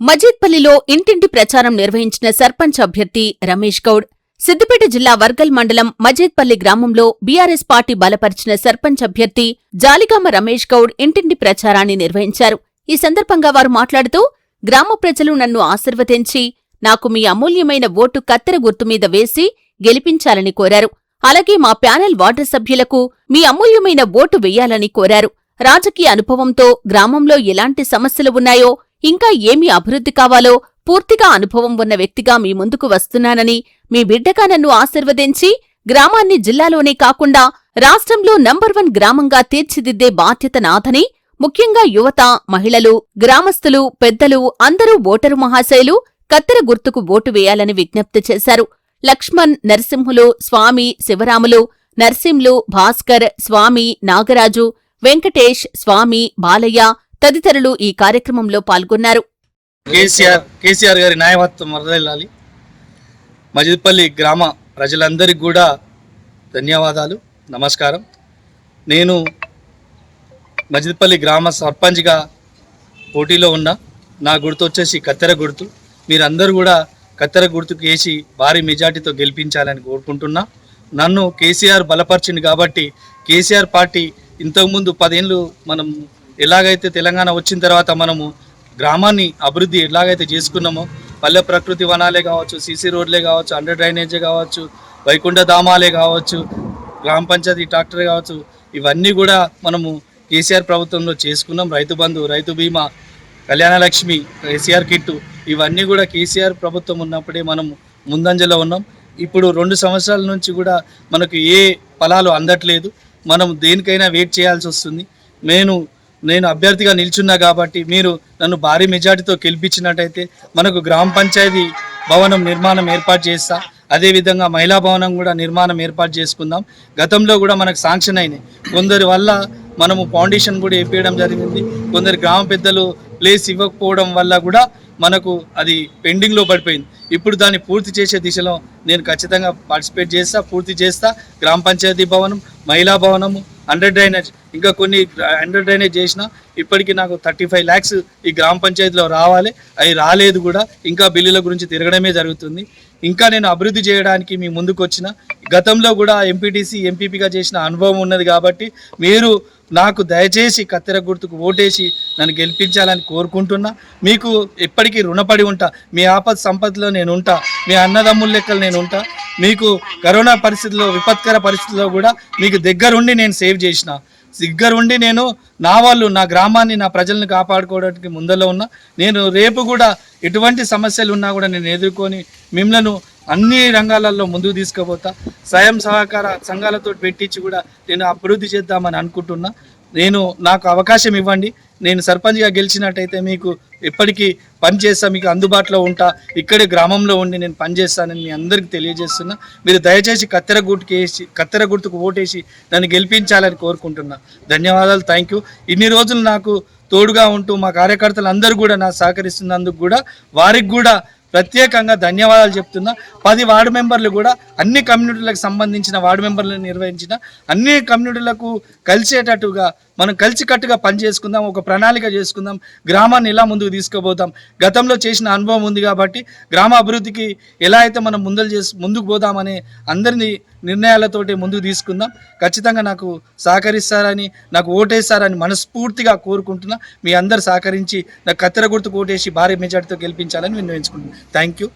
మజిద్పల్లిలో ఇంటింటి ప్రచారం నిర్వహించిన సర్పంచ్ అభ్యర్థి రమేష్ గౌడ్ సిద్దిపేట జిల్లా వర్గల్ మండలం మజిద్పల్లి గ్రామంలో బీఆర్ఎస్ పార్టీ బలపరిచిన సర్పంచ్ అభ్యర్థి జాలిగామ రమేష్ గౌడ్ ఇంటింటి ప్రచారాన్ని నిర్వహించారు. ఈ సందర్భంగా వారు మాట్లాడుతూ గ్రామ ప్రజలు నన్ను ఆశీర్వదించి నాకు మీ అమూల్యమైన ఓటు కత్తెర గుర్తు మీద వేసి గెలిపించాలని కోరారు. అలాగే మా ప్యానెల్ వార్డు సభ్యులకు మీ అమూల్యమైన ఓటు వేయాలని కోరారు. రాజకీయ అనుభవంతో గ్రామంలో ఎలాంటి సమస్యలు ఉన్నాయో ఇంకా ఏమి అభివృద్ధి కావాలో పూర్తిగా అనుభవం ఉన్న వ్యక్తిగా మీ ముందుకు వస్తున్నానని మీ బిడ్డగా నన్ను ఆశీర్వదించి గ్రామాన్ని జిల్లాలోనే కాకుండా రాష్ట్రంలో నంబర్ వన్ గ్రామంగా తీర్చిదిద్దే బాధ్యత నాథని ముఖ్యంగా యువత మహిళలు గ్రామస్తులు పెద్దలు అందరూ ఓటరు మహాశైలు కత్తెర గుర్తుకు ఓటు వేయాలని విజ్ఞప్తి చేశారు. లక్ష్మణ్ నరసింహులు స్వామి శివరాములు నర్సింలు భాస్కర్ స్వామి నాగరాజు వెంకటేష్ స్వామి బాలయ్య తదితరులు ఈ కార్యక్రమంలో పాల్గొన్నారు. కేసీఆర్ కేసీఆర్ గారి న్యాయవత్వం వరదల్లాలి. మజిద్పల్లి గ్రామ ప్రజలందరికీ కూడా ధన్యవాదాలు నమస్కారం. నేను మజిద్పల్లి గ్రామ సర్పంచ్గా పోటీలో ఉన్నా. నా గుర్తు వచ్చేసి కత్తెర గుర్తు. మీరందరూ కూడా కత్తెర గుర్తుకు వేసి భారీ మెజార్టీతో గెలిపించాలని కోరుకుంటున్నా. నన్ను కేసీఆర్ బలపరిచింది కాబట్టి కేసీఆర్ పార్టీ ఇంతకుముందు పదేళ్ళు మనం ఎలాగైతే తెలంగాణ వచ్చిన తర్వాత మనము గ్రామాన్ని అభివృద్ధి ఎలాగైతే చేసుకున్నామో పల్లె ప్రకృతి వనాలే కావచ్చు సీసీ రోడ్లే కావచ్చు అండర్ డ్రైనేజే కావచ్చు వైకుంఠ ధామాలే కావచ్చు గ్రామ పంచాయతీ ట్రాక్టర్ కావచ్చు ఇవన్నీ కూడా మనము కేసీఆర్ ప్రభుత్వంలో చేసుకున్నాం. రైతు బంధు రైతు బీమా కళ్యాణ లక్ష్మి కేసీఆర్ కిట్టు ఇవన్నీ కూడా కేసీఆర్ ప్రభుత్వం ఉన్నప్పుడే మనం ముందంజలో ఉన్నాం. ఇప్పుడు రెండు సంవత్సరాల నుంచి కూడా మనకు ఏ ఫలాలు అందట్లేదు. మనం దేనికైనా వెయిట్ చేయాల్సి వస్తుంది. నేను నేను అభ్యర్థిగా నిల్చున్నా కాబట్టి మీరు నన్ను భారీ మెజార్టీతో గెలిపించినట్టయితే మనకు గ్రామ పంచాయతీ భవనం నిర్మాణం ఏర్పాటు చేస్తా. అదేవిధంగా మహిళా భవనం కూడా నిర్మాణం ఏర్పాటు చేసుకుందాం. గతంలో కూడా మనకు శాంక్షన్ అయినాయి. కొందరి వల్ల మనము ఫౌండేషన్ కూడా వేపించడం జరిగింది. కొందరు గ్రామ పెద్దలు ప్లేస్ ఇవ్వకపోవడం వల్ల కూడా మనకు అది పెండింగ్లో పడిపోయింది. ఇప్పుడు దాన్ని పూర్తి చేసే దిశలో నేను ఖచ్చితంగా పార్టిసిపేట్ చేస్తా పూర్తి చేస్తా. గ్రామ పంచాయతీ భవనం మహిళా భవనము అండర్ డ్రైనేజ్. ఇంకా కొన్ని అండర్ డ్రైనేజ్ చేసిన ఇప్పటికీ నాకు థర్టీ ఫైవ్ ల్యాక్స్ ఈ గ్రామ పంచాయతీలో రావాలి. అవి రాలేదు కూడా. ఇంకా బిల్లుల గురించి తిరగడమే జరుగుతుంది. ఇంకా నేను అభివృద్ధి చేయడానికి మీ ముందుకు వచ్చిన గతంలో కూడా ఎంపీటీసీ ఎంపీపీగా చేసిన అనుభవం ఉన్నది కాబట్టి మీరు నాకు దయచేసి కత్తెర గుర్తుకు ఓటేసి నన్ను గెలిపించాలని కోరుకుంటున్నా. మీకు ఎప్పటికీ రుణపడి ఉంటా. మీ ఆపద సంపదలో నేను ఉంటా. మీ అన్నదమ్ముల లెక్కలు నేను ఉంటా. మీకు కరోనా పరిస్థితుల్లో విపత్కర పరిస్థితుల్లో కూడా మీకు దగ్గరుండి నేను సేవ్ చేసిన. దగ్గరుండి నేను నా వాళ్ళు నా గ్రామాన్ని నా ప్రజలను కాపాడుకోవడానికి ముందలో ఉన్నా. నేను రేపు కూడా ఎటువంటి సమస్యలు ఉన్నా కూడా నేను ఎదుర్కొని మిమ్మల్ని అన్ని రంగాలలో ముందుకు తీసుకుపోతా. స్వయం సహకార సంఘాలతో పెట్టించి కూడా నేను అభివృద్ధి చేద్దామని అనుకుంటున్నా. నేను నాకు అవకాశం ఇవ్వండి. నేను సర్పంచ్గా గెలిచినట్టయితే మీకు ఎప్పటికీ పనిచేస్తా మీకు అందుబాటులో ఉంటా ఇక్కడే గ్రామంలో ఉండి నేను పనిచేస్తానని మీ అందరికీ తెలియజేస్తున్నా. మీరు దయచేసి కత్తెర గుర్తుకు వేసి కత్తెర గుర్తుకు ఓటేసి నన్ను గెలిపించాలని కోరుకుంటున్నా. ధన్యవాదాలు థ్యాంక్ యూ. ఇన్ని రోజులు నాకు తోడుగా ఉంటూ మా కార్యకర్తలు అందరూ కూడా నా సహకరిస్తున్నందుకు కూడా వారికి కూడా ప్రత్యేకంగా ధన్యవాదాలు చెప్తున్నా. పది వార్డు మెంబర్లు కూడా అన్ని కమ్యూనిటీలకు సంబంధించిన వార్డు మెంబర్లను నిర్వహించిన అన్ని కమ్యూనిటీలకు కలిసేటట్టుగా మనం కలిసికట్టుగా పని చేసుకుందాం ఒక ప్రణాళిక చేసుకుందాం గ్రామాన్ని ఎలా ముందుకు తీసుకుపోతాం. గతంలో చేసిన అనుభవం ఉంది కాబట్టి గ్రామ అభివృద్ధికి ఎలా అయితే మనం ముందలు చేసి ముందుకు పోదామనే అందరినీ నిర్ణయాలతోటి ముందుకు తీసుకుందాం. ఖచ్చితంగా నాకు సహకరిస్తారని నాకు ఓటేస్తారని మనస్ఫూర్తిగా కోరుకుంటున్నా. మీ అందరు సహకరించి నాకు కత్తెర గుర్తుకు ఓటేసి భారీ మెజార్టీతో గెలిపించాలని విన్నవించుకుంటున్నాను థ్యాంక్ యూ